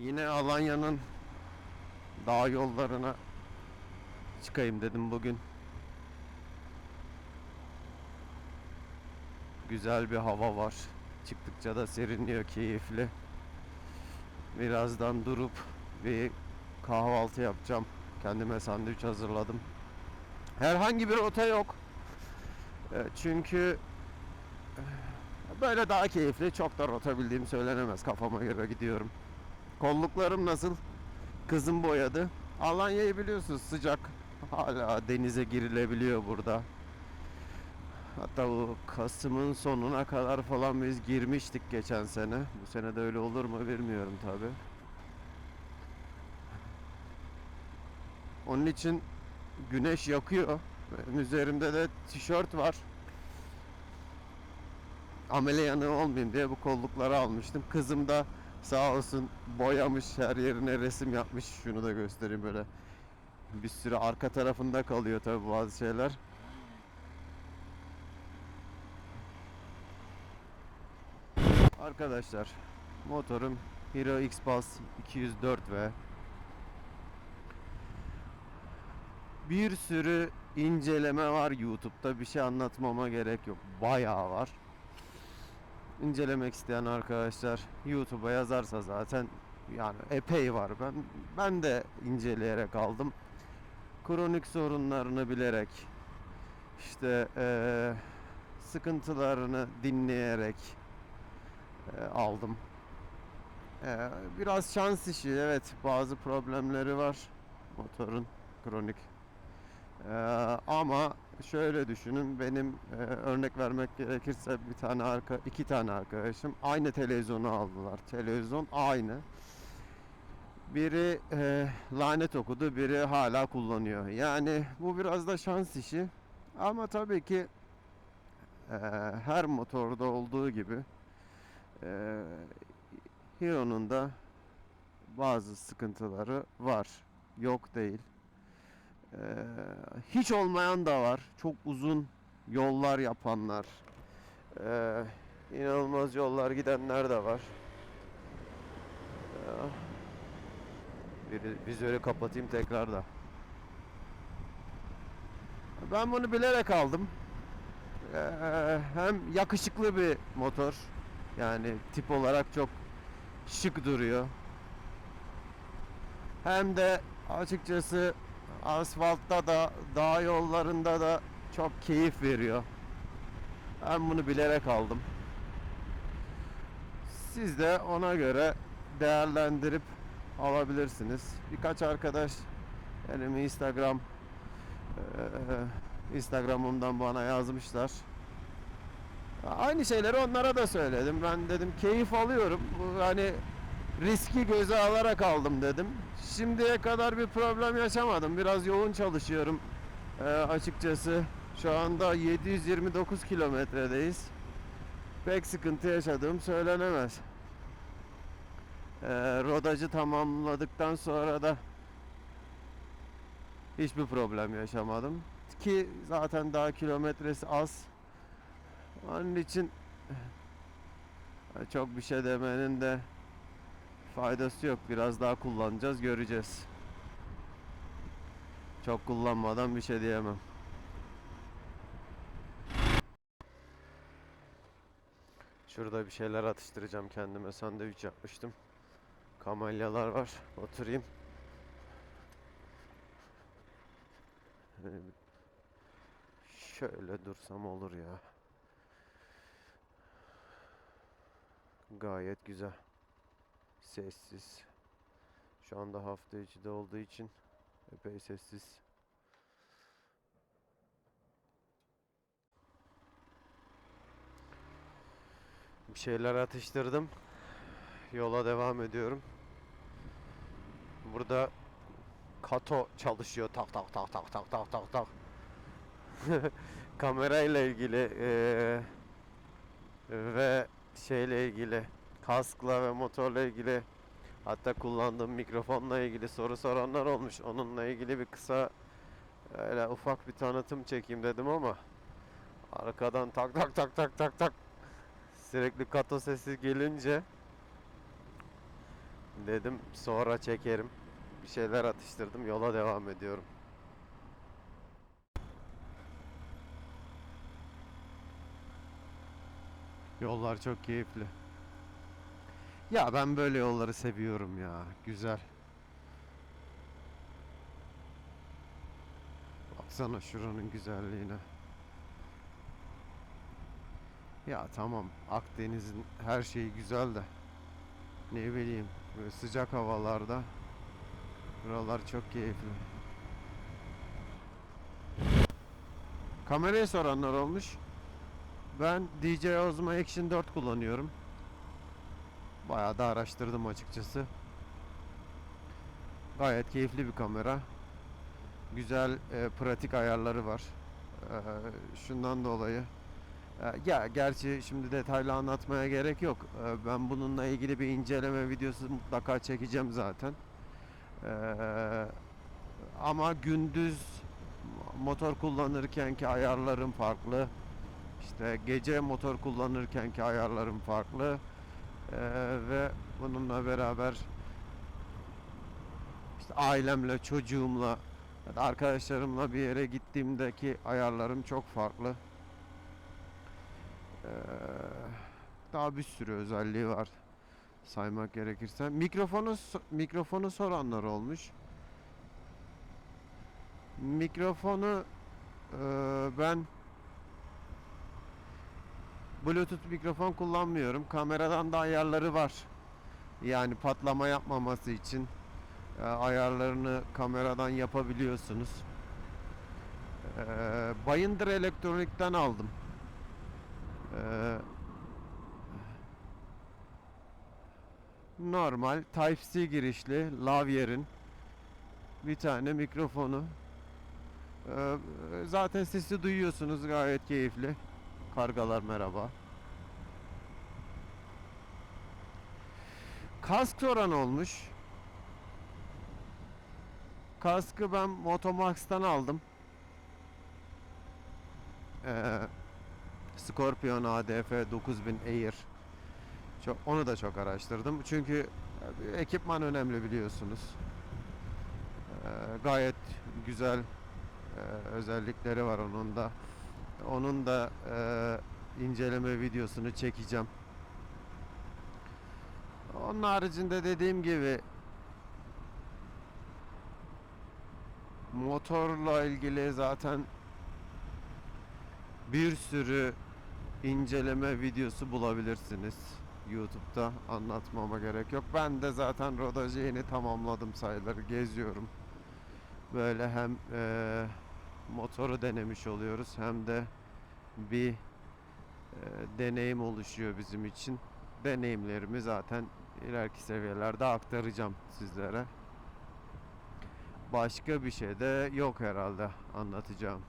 Yine Alanya'nın dağ yollarına çıkayım dedim bugün. Güzel bir hava var. Çıktıkça da serinliyor, keyifli. Birazdan durup bir kahvaltı yapacağım. Kendime sandviç hazırladım. Herhangi bir rota yok. E, Çünkü e, böyle daha keyifli. Çok da rota bildiğim söylenemez. Kafama göre gidiyorum. Kolluklarım nasıl? Kızım boyadı. Alanya'yı biliyorsunuz sıcak. Hala denize girilebiliyor burada. Hatta bu Kasım'ın sonuna kadar falan biz girmiştik geçen sene. Bu sene de öyle olur mu bilmiyorum tabi. Onun için güneş yakıyor. Benim üzerimde de tişört var. Amele olmayayım diye bu kollukları almıştım. Kızım da sağ olsun boyamış her yerine resim yapmış. Şunu da göstereyim böyle. Bir sürü arka tarafında kalıyor tabi bazı şeyler. Arkadaşlar motorum Hero X-Pass 204V Bir sürü inceleme var YouTube'da bir şey anlatmama gerek yok bayağı var İncelemek isteyen arkadaşlar YouTube'a yazarsa zaten yani epey var ben ben de inceleyerek aldım kronik sorunlarını bilerek işte eee, sıkıntılarını dinleyerek e, aldım. E, biraz şans işi evet bazı problemleri var motorun kronik. E, ama şöyle düşünün benim e, örnek vermek gerekirse bir tane arka iki tane arkadaşım aynı televizyonu aldılar. Televizyon aynı. Biri e, lanet okudu, biri hala kullanıyor. Yani bu biraz da şans işi. Ama tabii ki e, her motorda olduğu gibi ee, Hero'nun da bazı sıkıntıları var. Yok değil. Hiç olmayan da var. Çok uzun yollar yapanlar. Ee, inanılmaz yollar gidenler de var. Ee, vizörü kapatayım tekrar da. Ben bunu bilerek aldım. Ee, hem yakışıklı bir motor. Yani tip olarak çok şık duruyor. Hem de açıkçası asfaltta da dağ yollarında da çok keyif veriyor. Ben bunu bilerek aldım. Siz de ona göre değerlendirip alabilirsiniz. Birkaç arkadaş benim Instagram eee, Instagram'ımdan bana yazmışlar. Aynı şeyleri onlara da söyledim. Ben dedim keyif alıyorum. Hani riski göze alarak aldım dedim. Şimdiye kadar bir problem yaşamadım. Biraz yoğun çalışıyorum. Ee, açıkçası şu anda 729 kilometredeyiz. Pek sıkıntı yaşadığım söylenemez. Ee, rodajı tamamladıktan sonra da hiçbir problem yaşamadım. Ki zaten daha kilometresi az. Onun için çok bir şey demenin de faydası yok. Biraz daha kullanacağız, göreceğiz. Çok kullanmadan bir şey diyemem. Şurada bir şeyler atıştıracağım kendime. Sandviç yapmıştım. Kamelyalar var. Oturayım. Şöyle dursam olur ya. Gayet güzel. Sessiz. Şu anda hafta içi de olduğu için epey sessiz. Bir şeyler atıştırdım. Yola devam ediyorum. Burada Kato çalışıyor. Tak tak tak tak tak tak tak tak. Kamerayla ilgili eee, ve şeyle ilgili kaskla ve motorla ilgili hatta kullandığım mikrofonla ilgili soru soranlar olmuş. Onunla ilgili bir kısa öyle ufak bir tanıtım çekeyim dedim ama arkadan tak tak tak tak tak tak sürekli kato sesi gelince Dedim sonra çekerim. Bir şeyler atıştırdım. Yola devam ediyorum. Yollar çok keyifli. Ya ben böyle yolları seviyorum ya. Güzel. Baksana şuranın güzelliğine. Ya tamam Akdeniz'in her şeyi güzel de ne bileyim böyle sıcak havalarda buralar çok keyifli. Kamerayı soranlar olmuş. Ben DJI Osmo Action 4 kullanıyorum. Bayağı da araştırdım açıkçası. Gayet keyifli bir kamera. Güzel e, pratik ayarları var. E, şundan dolayı. E, ya gerçi şimdi detaylı anlatmaya gerek yok. E, ben bununla ilgili bir inceleme videosu mutlaka çekeceğim zaten. E, ama gündüz motor kullanırkenki ayarlarım farklı. İşte gece motor kullanırkenki ayarlarım farklı. Ee, ve bununla beraber işte ailemle, çocuğumla arkadaşlarımla bir yere gittiğimdeki ayarlarım çok farklı. Ee, daha bir sürü özelliği var saymak gerekirse. Mikrofonu mikrofonu soranlar olmuş. Mikrofonu e, ben Bluetooth mikrofon kullanmıyorum. Kameradan da ayarları var. Yani patlama yapmaması için e, ayarlarını kameradan yapabiliyorsunuz. E, Bayındır Elektronik'ten aldım. E, normal Type-C girişli Lavier'in bir tane mikrofonu. E, zaten sesi duyuyorsunuz gayet keyifli. Kargalar merhaba. Kask soran olmuş. Kaskı ben Motomax'tan aldım. Ee, Scorpion ADF 9000 Air. Çok, onu da çok araştırdım. Çünkü ekipman önemli biliyorsunuz. Ee, gayet güzel e, özellikleri var onun da. Onun da e, inceleme videosunu çekeceğim. Onun haricinde dediğim gibi motorla ilgili zaten bir sürü inceleme videosu bulabilirsiniz YouTube'da anlatmama gerek yok. Ben de zaten rodajeni tamamladım sayılır geziyorum. Böyle hem eee motoru denemiş oluyoruz hem de bir e, deneyim oluşuyor bizim için. Deneyimlerimi zaten ileriki seviyelerde aktaracağım sizlere. Başka bir şey de yok herhalde anlatacağım.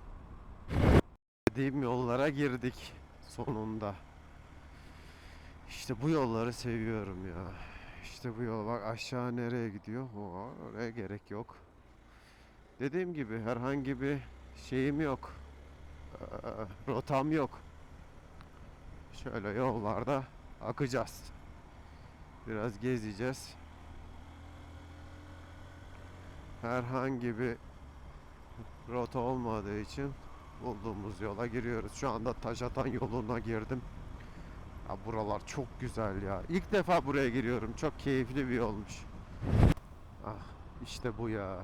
Dediğim yollara girdik sonunda. İşte bu yolları seviyorum ya. İşte bu yol bak aşağı nereye gidiyor? O, oraya gerek yok. Dediğim gibi herhangi bir şeyim yok. Ee, rotam yok. Şöyle yollarda akacağız. Biraz gezeceğiz. Herhangi bir rota olmadığı için bulduğumuz yola giriyoruz. Şu anda Taşatan yoluna girdim. Ya buralar çok güzel ya. İlk defa buraya giriyorum. Çok keyifli bir yolmuş. Ah işte bu ya.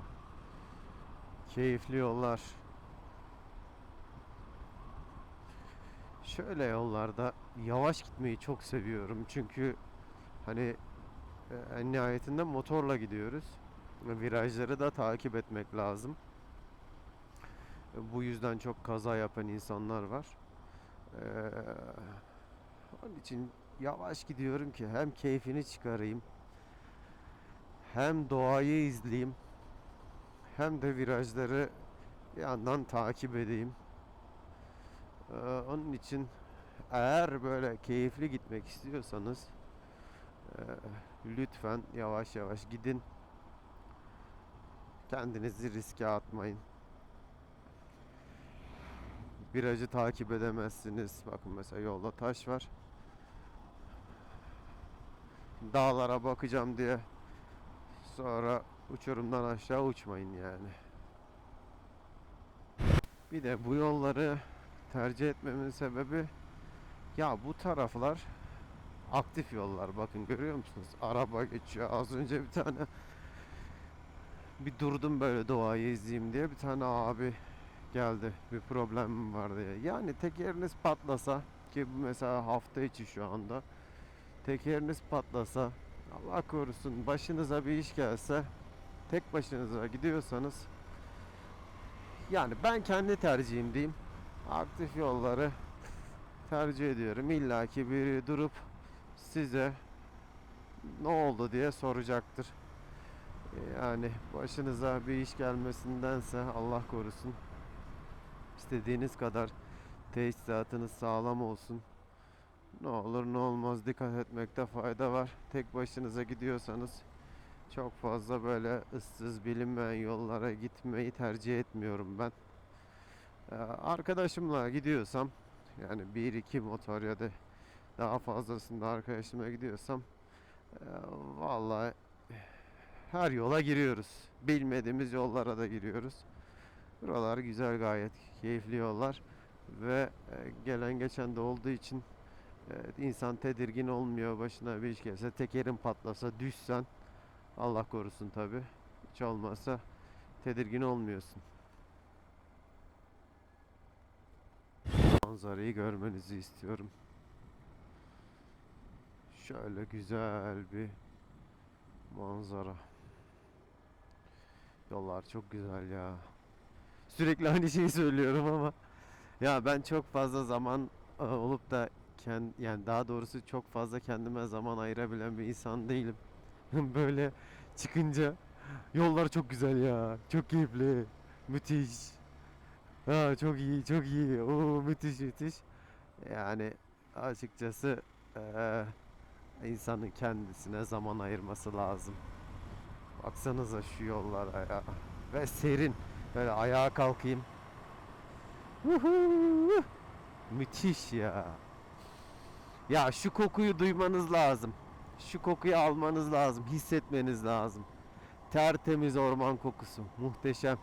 Keyifli yollar. Şöyle yollarda yavaş gitmeyi çok seviyorum. Çünkü hani e, en nihayetinde motorla gidiyoruz. Virajları da takip etmek lazım. E, Bu yüzden çok kaza yapan insanlar var. Ee, onun için yavaş gidiyorum ki hem keyfini çıkarayım hem doğayı izleyeyim hem de virajları bir yandan takip edeyim. Ee, onun için eğer böyle keyifli gitmek istiyorsanız e, lütfen yavaş yavaş gidin. Kendinizi riske atmayın. Virajı takip edemezsiniz. Bakın mesela yolda taş var. Dağlara bakacağım diye Sonra uçurumdan aşağı uçmayın yani. Bir de bu yolları tercih etmemin sebebi ya bu taraflar aktif yollar. Bakın görüyor musunuz? Araba geçiyor. Az önce bir tane bir durdum böyle doğayı izleyeyim diye bir tane abi geldi. Bir problemim var diye. Yani tekeriniz patlasa ki bu mesela hafta içi şu anda tekeriniz patlasa Allah korusun başınıza bir iş gelse tek başınıza gidiyorsanız yani ben kendi tercihim diyeyim. Aktif yolları tercih ediyorum. İlla ki biri durup size ne oldu diye soracaktır. Yani başınıza bir iş gelmesindense Allah korusun istediğiniz kadar teçhizatınız sağlam olsun. Ne olur ne olmaz dikkat etmekte fayda var. Tek başınıza gidiyorsanız çok fazla böyle ıssız bilinmeyen yollara gitmeyi tercih etmiyorum ben. Ee, Arkadaşımla gidiyorsam yani bir iki motor ya da daha fazlasında arkadaşımla gidiyorsam e, vallahi her yola giriyoruz. Bilmediğimiz yollara da giriyoruz. Buralar güzel gayet keyifli yollar ve e, gelen geçen de olduğu için e, insan tedirgin olmuyor başına bir iş gelse tekerin patlasa düşsen Allah korusun tabi hiç olmazsa tedirgin olmuyorsun. Manzarayı görmenizi istiyorum. Şöyle güzel bir manzara. Yollar çok güzel ya. Sürekli aynı şeyi söylüyorum ama ya ben çok fazla zaman e, olup da kend, yani daha doğrusu çok fazla kendime zaman ayırabilen bir insan değilim. Böyle çıkınca yollar çok güzel ya. Çok keyifli. Müthiş. Ha, çok iyi, çok iyi. Oo, müthiş, müthiş. Yani açıkçası eee, insanın kendisine zaman ayırması lazım. Baksanıza şu yollara ya. Ve serin. Böyle ayağa kalkayım. Müthiş ya. Ya şu kokuyu duymanız lazım. Şu kokuyu almanız lazım. Hissetmeniz lazım. Tertemiz orman kokusu. Muhteşem.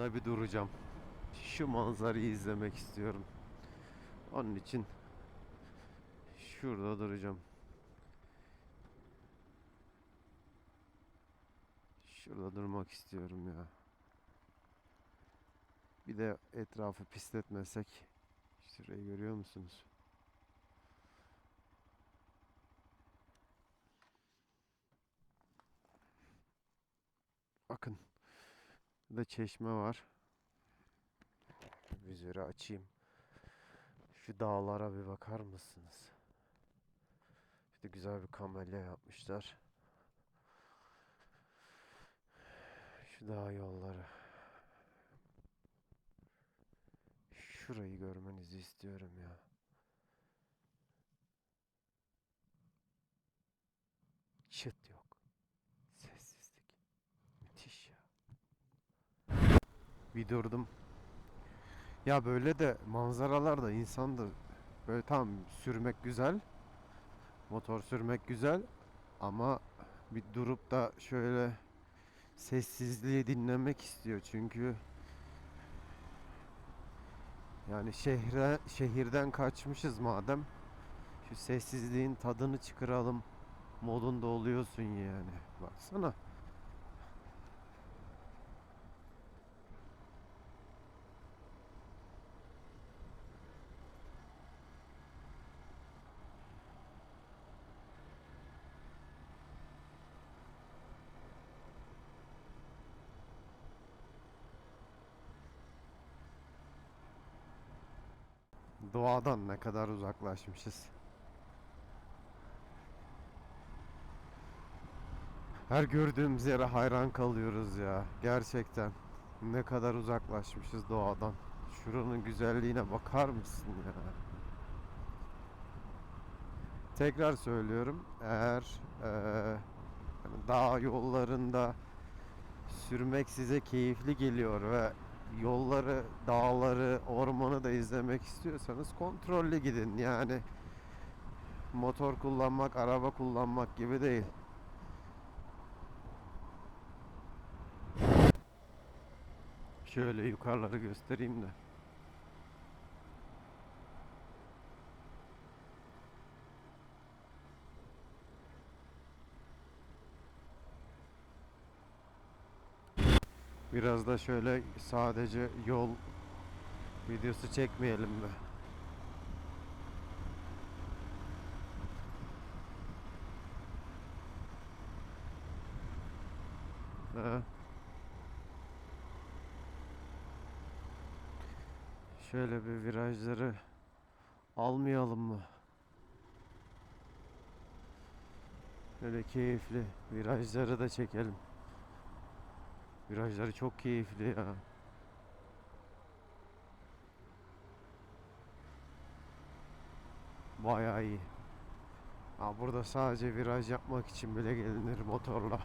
Burada bir duracağım. Şu manzarayı izlemek istiyorum. Onun için şurada duracağım. Şurada durmak istiyorum ya. Bir de etrafı pisletmesek. Şurayı görüyor musunuz? Bakın. Burada çeşme var. Vizörü açayım. Şu dağlara bir bakar mısınız? İşte güzel bir kamelya yapmışlar. Şu dağ yolları. Şurayı görmenizi istiyorum ya. Çıt yok. Sessizlik. Müthiş ya. Bir durdum. Ya böyle de manzaralar da insan da böyle tam sürmek güzel. Motor sürmek güzel ama bir durup da şöyle sessizliği dinlemek istiyor çünkü yani şehre şehirden kaçmışız madem şu sessizliğin tadını çıkaralım modunda oluyorsun yani. Baksana. Doğadan ne kadar uzaklaşmışız. Her gördüğümüz yere hayran kalıyoruz ya. Gerçekten. Ne kadar uzaklaşmışız doğadan. Şuranın güzelliğine bakar mısın ya? Tekrar söylüyorum. Eğer eee, hani dağ yollarında sürmek size keyifli geliyor ve yolları, dağları, ormanı da izlemek istiyorsanız kontrollü gidin. Yani motor kullanmak, araba kullanmak gibi değil. Şöyle yukarıları göstereyim de. Biraz da şöyle sadece yol videosu çekmeyelim mi? Ha. Şöyle bir virajları almayalım mı? Böyle keyifli virajları da çekelim. Virajları çok keyifli ya. Bayağı iyi. Ha, burada sadece viraj yapmak için bile gelinir motorla.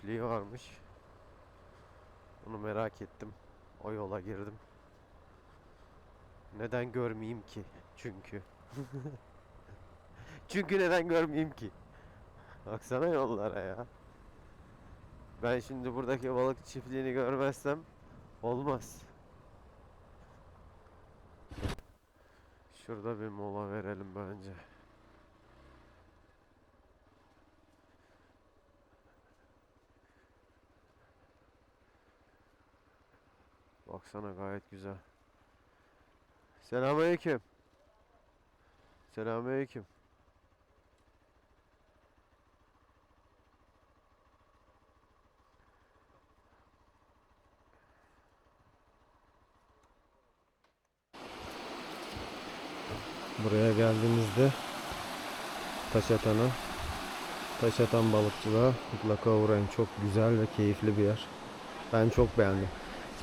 Çiftliği varmış. Onu merak ettim. O yola girdim. Neden görmeyeyim ki? Çünkü. Çünkü neden görmeyeyim ki? Baksana yollara ya. Ben şimdi buradaki balık çiftliğini görmezsem olmaz. Şurada bir mola verelim bence. Baksana gayet güzel. Selamünaleyküm. Selamünaleyküm. Buraya geldiğimizde Taşatan'a Taşatan balıkçılığa mutlaka uğrayın. Çok güzel ve keyifli bir yer. Ben çok beğendim.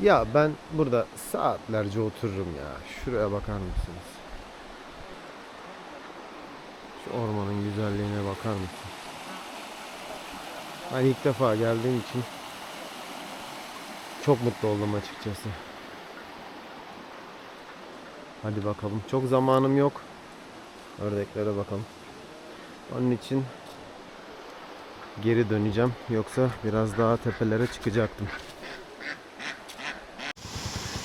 Ya ben burada saatlerce otururum ya. Şuraya bakar mısınız? Şu ormanın güzelliğine bakar mısın? Ben ilk defa geldiğim için çok mutlu oldum açıkçası. Hadi bakalım. Çok zamanım yok. Ördeklere bakalım. Onun için geri döneceğim. Yoksa biraz daha tepelere çıkacaktım.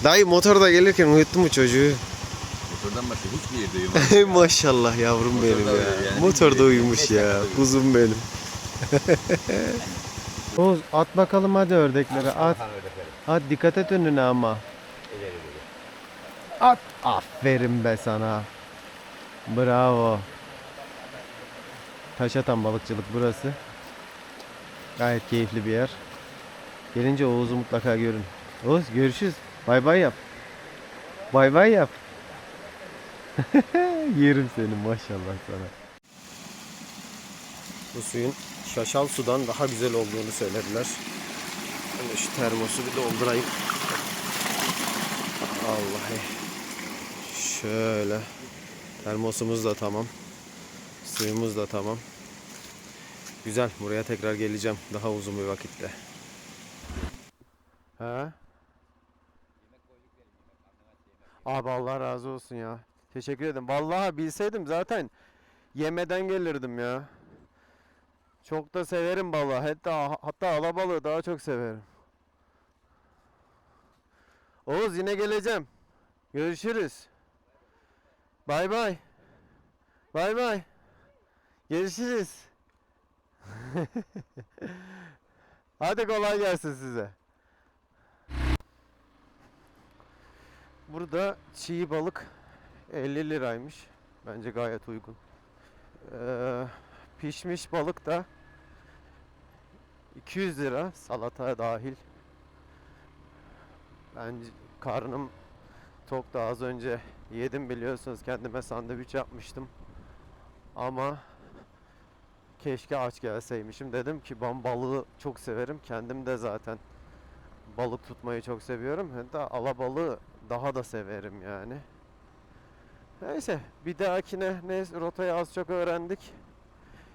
Dayı motorda gelirken uyuttu mu çocuğu? Motordan başka hiçbir yerde uyumadım. Maşallah yavrum Motorda benim ya. yani. Motorda uyumuş ya. Kuzum benim. Oğuz at bakalım hadi ördeklere at. At dikkat et önüne ama. At. Aferin be sana. Bravo. Taşatan balıkçılık burası. Gayet keyifli bir yer. Gelince Oğuz'u mutlaka görün. Oğuz görüşürüz. Bay bay yap. Bay bay yap. Yerim seni maşallah sana. Bu suyun şaşal sudan daha güzel olduğunu söylediler. Ben şu termosu bir doldurayım. Vallahi. Şöyle. Termosumuz da tamam. Suyumuz da tamam. Güzel. Buraya tekrar geleceğim. Daha uzun bir vakitte. He? Abi Allah razı olsun ya. Teşekkür ederim. Vallahi bilseydim zaten yemeden gelirdim ya. Çok da severim balığı. Hatta hatta alabalığı daha çok severim. Oğuz yine geleceğim. Görüşürüz. Bay bay. Bay bay. Görüşürüz. Hadi kolay gelsin size. Burada çiğ balık 50 liraymış. Bence gayet uygun. Ee, pişmiş balık da 200 lira salata dahil. Ben karnım tok da az önce yedim biliyorsunuz kendime sandviç yapmıştım. Ama keşke aç gelseymişim dedim ki ben balığı çok severim. Kendim de zaten balık tutmayı çok seviyorum. Hatta alabalığı daha da severim yani. Neyse bir dahakine ne rotayı az çok öğrendik.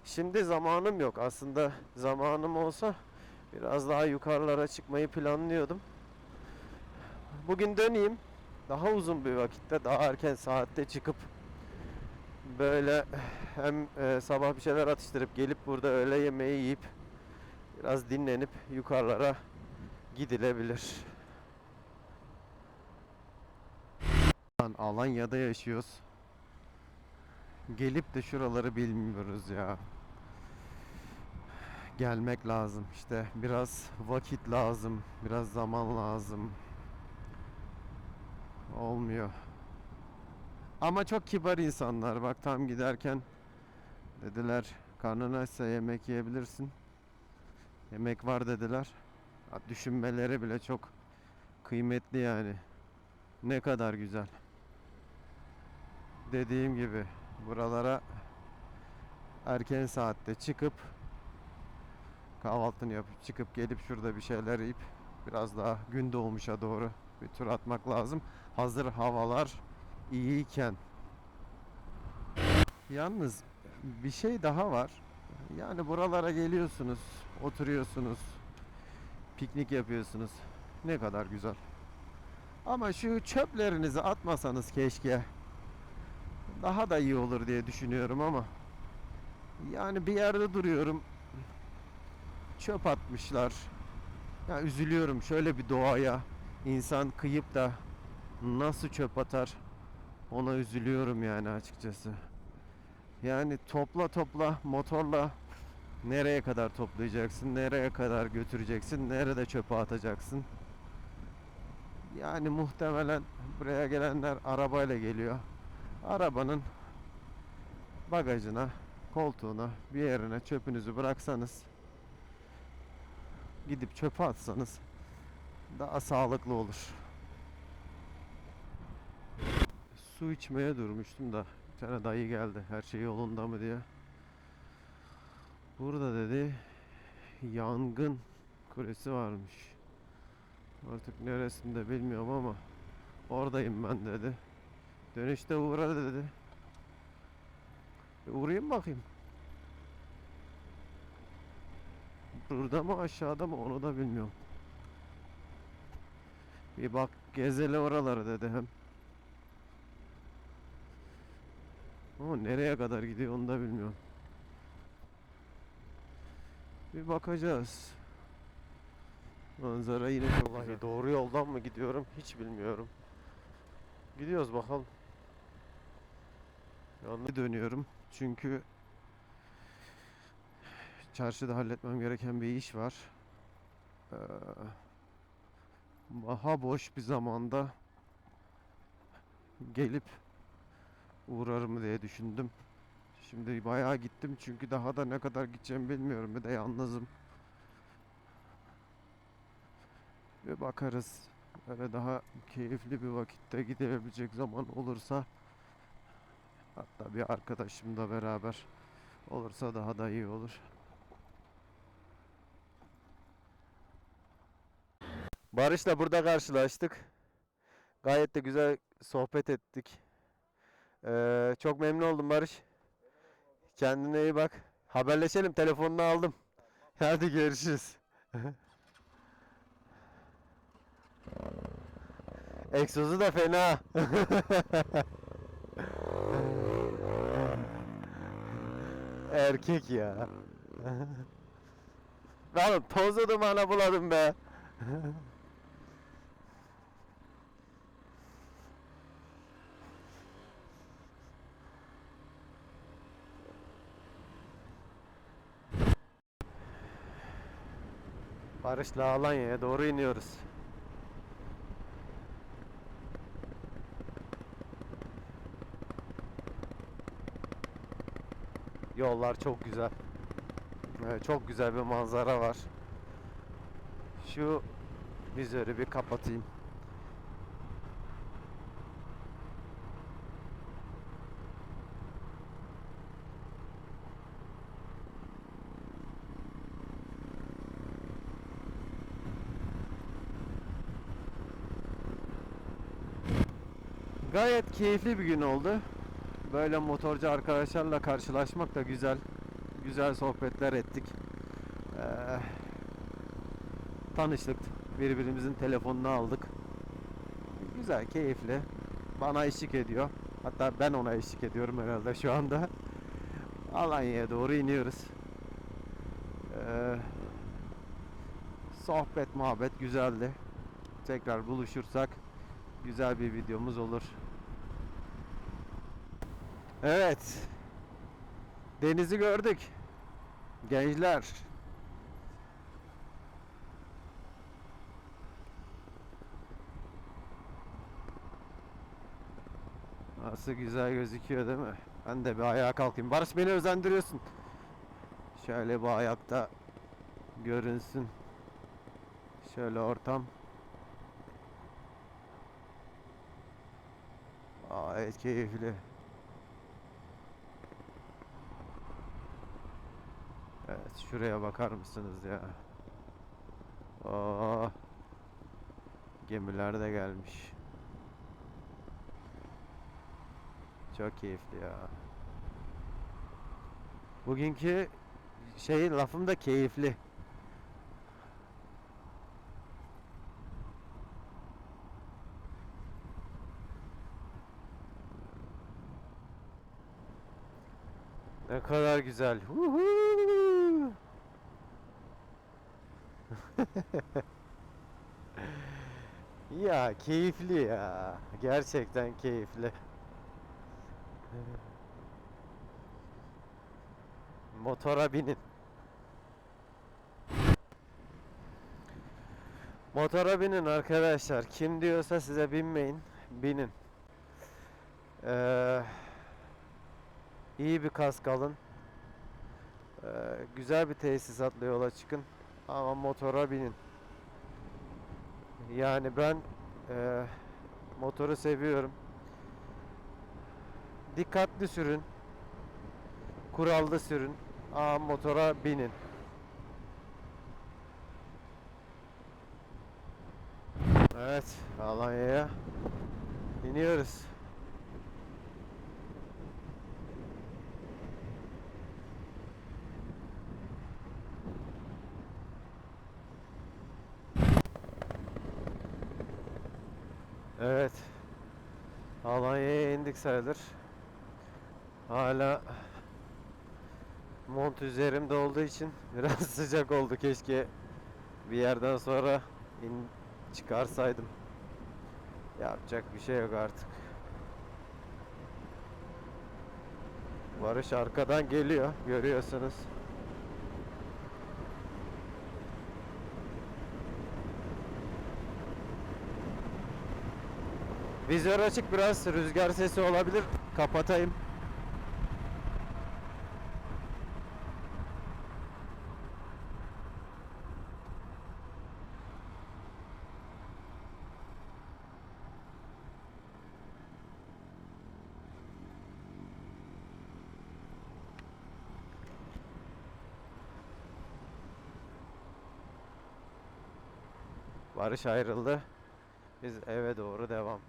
Şimdi zamanım yok. Aslında zamanım olsa biraz daha yukarılara çıkmayı planlıyordum. Bugün döneyim. Daha uzun bir vakitte, daha erken saatte çıkıp böyle hem e, sabah bir şeyler atıştırıp gelip burada öğle yemeği yiyip biraz dinlenip yukarılara gidilebilir. Lan Alanya'da yaşıyoruz. Gelip de şuraları bilmiyoruz ya. Gelmek lazım işte biraz vakit lazım, biraz zaman lazım. Olmuyor. Ama çok kibar insanlar. Bak tam giderken dediler karnın açsa yemek yiyebilirsin. Yemek var dediler. Düşünmeleri bile çok kıymetli yani. Ne kadar güzel. Dediğim gibi buralara erken saatte çıkıp kahvaltını yapıp çıkıp gelip şurada bir şeyler yiyip biraz daha gün doğmuşa doğru bir tur atmak lazım. Hazır havalar iyiyken. Yalnız bir şey daha var. Yani buralara geliyorsunuz, oturuyorsunuz, piknik yapıyorsunuz. Ne kadar güzel. Ama şu çöplerinizi atmasanız keşke. Daha da iyi olur diye düşünüyorum ama. Yani bir yerde duruyorum. Çöp atmışlar. Ya üzülüyorum şöyle bir doğaya. insan kıyıp da nasıl çöp atar ona üzülüyorum yani açıkçası. Yani topla topla motorla nereye kadar toplayacaksın, nereye kadar götüreceksin, nerede çöpe atacaksın. Yani muhtemelen buraya gelenler arabayla geliyor. Arabanın bagajına, koltuğuna, bir yerine çöpünüzü bıraksanız gidip çöpe atsanız daha sağlıklı olur. Su içmeye durmuştum da bir tane dayı geldi. Her şey yolunda mı diye. Burada dedi yangın kulesi varmış. Artık neresinde bilmiyorum ama oradayım ben dedi. Dönüşte uğra dedi. E, uğrayayım bakayım. Burada mı aşağıda mı onu da bilmiyorum. Bir bak gezele oraları dedi hem. Ama nereye kadar gidiyor onu da bilmiyorum. Bir bakacağız. Manzara yine çok. Doğru yoldan mı gidiyorum hiç bilmiyorum. Gidiyoruz bakalım. Yanlış dönüyorum çünkü çarşıda halletmem gereken bir iş var. Ee, boş bir zamanda gelip uğrarım diye düşündüm. Şimdi bayağı gittim çünkü daha da ne kadar gideceğimi bilmiyorum. Bir de yalnızım. Ve bakarız. Böyle daha keyifli bir vakitte gidebilecek zaman olursa hatta bir arkadaşım da beraber olursa daha da iyi olur. Barış'la burada karşılaştık. Gayet de güzel sohbet ettik. Ee, çok memnun oldum Barış. Kendine iyi bak. Haberleşelim. Telefonunu aldım. Hadi görüşürüz. Egzozu da fena. Erkek ya. Lan tozu dumana buladım be. Barış'la Alanya'ya doğru iniyoruz. Yollar çok güzel. Evet, çok güzel bir manzara var. Şu vizörü bir kapatayım. Gayet keyifli bir gün oldu. Böyle motorcu arkadaşlarla karşılaşmak da güzel. Güzel sohbetler ettik. Ee, tanıştık. Birbirimizin telefonunu aldık. Güzel, keyifli. Bana eşlik ediyor. Hatta ben ona eşlik ediyorum herhalde şu anda. Alanya'ya doğru iniyoruz. Ee, sohbet, muhabbet güzeldi. Tekrar buluşursak güzel bir videomuz olur. Evet. Denizi gördük. Gençler. Nasıl güzel gözüküyor değil mi? Ben de bir ayağa kalkayım. Barış beni özendiriyorsun. Şöyle bir ayakta görünsün. Şöyle ortam. Gayet keyifli. Evet şuraya bakar mısınız ya? Aa, gemiler de gelmiş. Çok keyifli ya. Bugünkü şey lafım da keyifli. Ne kadar güzel. Huhu! ya keyifli ya. Gerçekten keyifli. Motora binin. Motora binin arkadaşlar. Kim diyorsa size binmeyin. Binin. Ee, iyi bir kask alın. Ee, güzel bir tesisatla yola çıkın. Ama motora binin. Yani ben e, motoru seviyorum. Dikkatli sürün. Kurallı sürün. Ama motora binin. Evet, Alanya'ya iniyoruz. Evet. Sayılır. Hala mont üzerimde olduğu için biraz sıcak oldu. Keşke bir yerden sonra in çıkarsaydım. Yapacak bir şey yok artık. Barış arkadan geliyor. Görüyorsunuz. Vizör açık biraz rüzgar sesi olabilir. Kapatayım. Barış ayrıldı. Biz eve doğru devam.